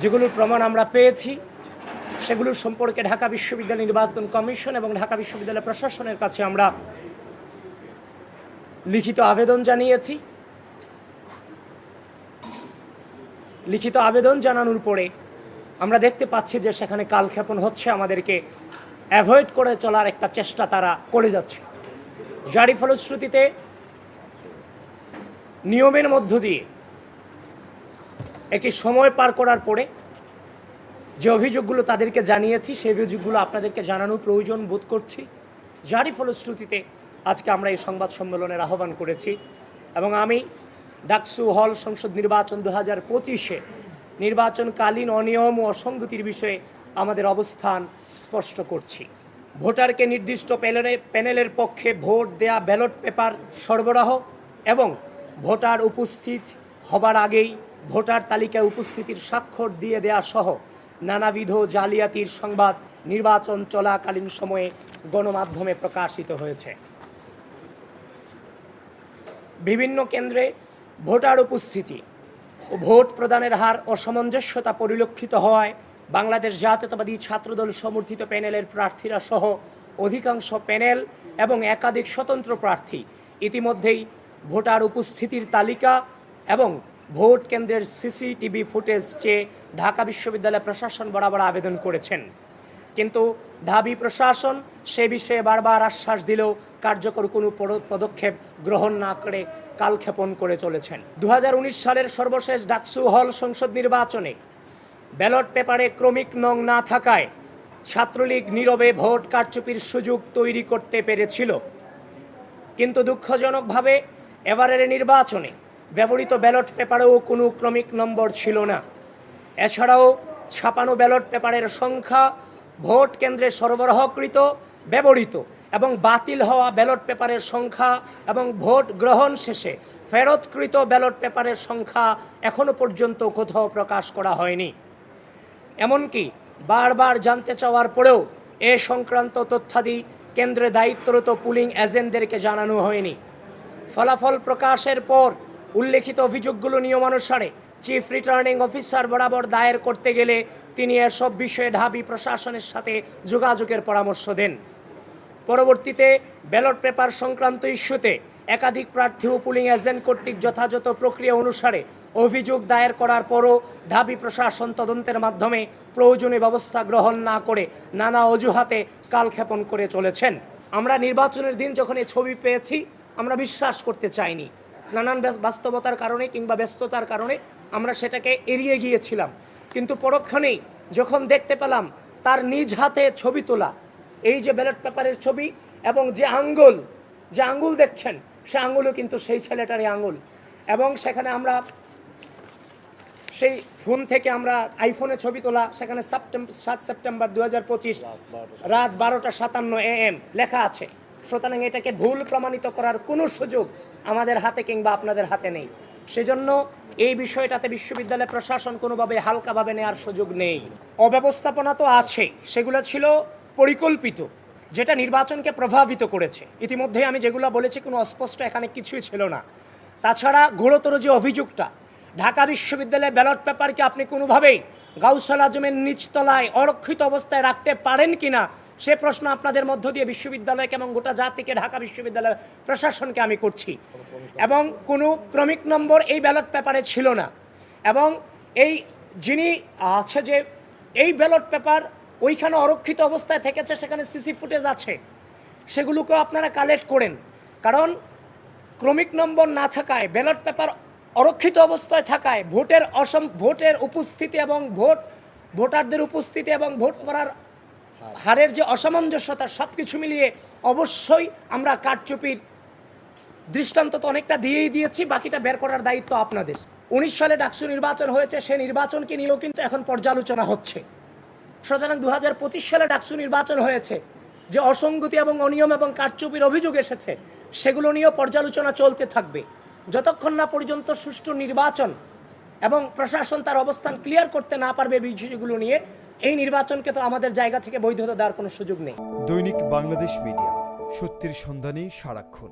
যেগুলোর প্রমাণ আমরা পেয়েছি সেগুলো সম্পর্কে ঢাকা বিশ্ববিদ্যালয় নির্বাচন কমিশন এবং ঢাকা বিশ্ববিদ্যালয় প্রশাসনের কাছে আমরা লিখিত আবেদন জানিয়েছি। লিখিত আবেদন জানানোর পরে আমরা দেখতে পাচ্ছি যে সেখানে কালক্ষেপণ হচ্ছে, আমাদেরকে অ্যাভয়েড করে চলার একটা চেষ্টা তারা করে যাচ্ছে। যারই ফলশ্রুতিতে নিয়মের মধ্য দিয়ে একটি সময় পার করার পরে যে অভিযোগগুলো তাদেরকে জানিয়েছি, সেই অভিযোগগুলো আপনাদেরকে জানানোর প্রয়োজন বোধ করছি। যারই ফলশ্রুতিতে আজকে আমরা এই সংবাদ সম্মেলনের আহ্বান করেছি এবং আমি ডাকসু হল সংসদ নির্বাচন দু হাজার পঁচিশে নির্বাচনকালীন অনিয়ম ও অসঙ্গতির বিষয়ে আমাদের অবস্থান স্পষ্ট করছি। ভোটারকে নির্দিষ্ট প্যানেলে প্যানেলের পক্ষে ভোট দেয়া ব্যালট পেপার সরবরাহ এবং ভোটার উপস্থিত হবার আগেই ভোটার তালিকায় উপস্থিতির স্বাক্ষর দিয়ে দেয়া সহ নানাবিধ জালিয়াতির সংবাদ নির্বাচন চলাকালীন সময়ে গণমাধ্যমে প্রকাশিত হয়েছে। বিভিন্ন কেন্দ্রে ভোটার উপস্থিতি ও ভোট প্রদানের হার অসামঞ্জস্যতা পরিলক্ষিত হওয়ায় বাংলাদেশ জাতীয়তাবাদী ছাত্রদল সমর্থিত প্যানেলের প্রার্থীরা সহ অধিকাংশ প্যানেল এবং একাধিক স্বতন্ত্র প্রার্থী ইতিমধ্যেই ভোটার উপস্থিতির তালিকা এবং ভোট কেন্দ্রের সিসিটিভি ফুটেজ চেয়ে ঢাকা বিশ্ববিদ্যালয় প্রশাসন বরাবর আবেদন করেছেন। কিন্তু ঢাবি প্রশাসন সে বিষয়ে বারবার আশ্বাস দিলেও কার্যকর কোনো পদক্ষেপ গ্রহণ না করে কালক্ষেপণ করে চলেছেন। দু হাজার উনিশ সালের সর্বশেষ ডাকসু হল সংসদ নির্বাচনে ব্যালট পেপারে ক্রমিক নং না থাকায় ছাত্রলীগ নীরবে ভোট কারচুপির সুযোগ তৈরি করতে পেরেছিল। কিন্তু দুঃখজনকভাবে এবারের নির্বাচনে ব্যবহৃত ব্যালট পেপারেও কোনো ক্রমিক নম্বর ছিল না। এছাড়াও ছাপানো ব্যালট পেপারের সংখ্যা ভোট কেন্দ্রে সরবরাহকৃত, ব্যবহৃত এবং বাতিল হওয়া ব্যালট পেপারের সংখ্যা এবং ভোট গ্রহণ শেষে ফেরতকৃত ব্যালট পেপারের সংখ্যা এখনও পর্যন্ত কোথাও প্রকাশ করা হয়নি। এমনকি বারবার জানতে চাওয়ার পরেও এ সংক্রান্ত তথ্যাদি কেন্দ্রে দায়িত্বরত পুলিং এজেন্টদেরকে জানানো হয়নি। ফলাফল প্রকাশের পর উল্লেখিত অভিযোগগুলো নিয়মানুসারে চিফ রিটার্নিং অফিসার বরাবর দায়ের করতে গেলে তিনি এসব বিষয়ে ঢাবি প্রশাসনের সাথে যোগাযোগের পরামর্শ দেন। পরবর্তীতে ব্যালট পেপার সংক্রান্ত ইস্যুতে একাধিক প্রার্থী ও পুলিং এজেন্ট কর্তৃক যথাযথ প্রক্রিয়া অনুসারে অভিযোগ দায়ের করার পরও ঢাবি প্রশাসন তদন্তের মাধ্যমে প্রয়োজনীয় ব্যবস্থা গ্রহণ না করে নানা অজুহাতে কালক্ষেপণ করে চলেছেন। আমরা নির্বাচনের দিন যখন এই ছবি পেয়েছি, আমরা বিশ্বাস করতে চাইনি। নানান বাস্তবতার কারণে কিংবা ব্যস্ততার কারণে আমরা সেটাকে এড়িয়ে গিয়েছিলাম। কিন্তু পরক্ষণেই যখন দেখতে পেলাম তার নিজ হাতে ছবি তোলা এই যে ব্যালট পেপারের ছবি এবং যে আঙ্গুল যে আঙ্গুল দেখছেন সে আঙ্গুলও কিন্তু সেই ছেলেটারই আঙ্গুল। এবং সেখানে আমরা সেই ফোন থেকে আমরা আইফোনে ছবি তোলা সেখানে সেপ্টেম্বর সাত সেপ্টেম্বর দু হাজার পঁচিশ রাত বারোটা সাতান্ন এ এম লেখা আছে। সুতরাং এটাকে ভুল প্রমাণিত করার কোনো সুযোগ আমাদের হাতে কিংবা আপনাদের হাতে নেই। সেজন্য এই বিষয়টাতে বিশ্ববিদ্যালয় প্রশাসন কোনোভাবে হালকাভাবে নেওয়ার সুযোগ নেই। অব্যবস্থাপনা তো আছে, সেগুলো ছিল পরিকল্পিত, যেটা নির্বাচনকে প্রভাবিত করেছে। ইতিমধ্যে আমি যেগুলো বলেছি, কোনো অস্পষ্ট এখানে কিছুই ছিল না। তাছাড়া ঘোরতর যে অভিযোগটা, ঢাকা বিশ্ববিদ্যালয়ের ব্যালট পেপারকে আপনি কোনোভাবেই গাউসাল আজমের নিচতলায় অরক্ষিত অবস্থায় রাখতে পারেন কিনা সে প্রশ্ন আপনাদের মধ্য দিয়ে বিশ্ববিদ্যালয়কে এবং গোটা জাতিকে, ঢাকা বিশ্ববিদ্যালয় প্রশাসনকে আমি করছি। এবং কোনো ক্রমিক নম্বর এই ব্যালট পেপারে ছিল না। এবং এই যিনি আছে যে এই ব্যালট পেপার ওইখানে অরক্ষিত অবস্থায় থেকেছে, সেখানে সিসি ফুটেজ আছে। সেগুলোকেও আপনারা কালেক্ট করেন। কারণ ক্রমিক নম্বর না থাকায়, ব্যালট পেপার অরক্ষিত অবস্থায় থাকায়, ভোটের অসম, ভোটের উপস্থিতি এবং ভোট, ভোটারদের উপস্থিতি এবং ভোট করার হারের যে অসামঞ্জস্যতা সব কিছু মিলিয়ে অবশ্যই আমরা কারচুপির দৃষ্টান্ত তো অনেকটা দিয়েই দিয়েছি, বাকিটা বের করার দায়িত্ব আপনাদের। উনিশ সালে ডাকসু নির্বাচন হয়েছে, সে নির্বাচনকে নিয়েও কিন্তু এখন পর্যালোচনা হচ্ছে। সুতরাং দু হাজার পঁচিশ সালে ডাকসু নির্বাচন হয়েছে, যে অসঙ্গতি এবং অনিয়ম এবং কারচুপির অভিযোগ এসেছে, সেগুলো নিয়েও পর্যালোচনা চলতে থাকবে। যতক্ষণ না পর্যন্ত সুষ্ঠু নির্বাচন এবং প্রশাসন তার অবস্থান ক্লিয়ার করতে না পারবে বিষয়গুলো নিয়ে এই নির্বাচনকে তো আমাদের জায়গা থেকে বৈধতা দেওয়ার কোনো সুযোগ নেই। দৈনিক বাংলাদেশ মিডিয়া, সত্যির সন্ধানে সারাক্ষণ।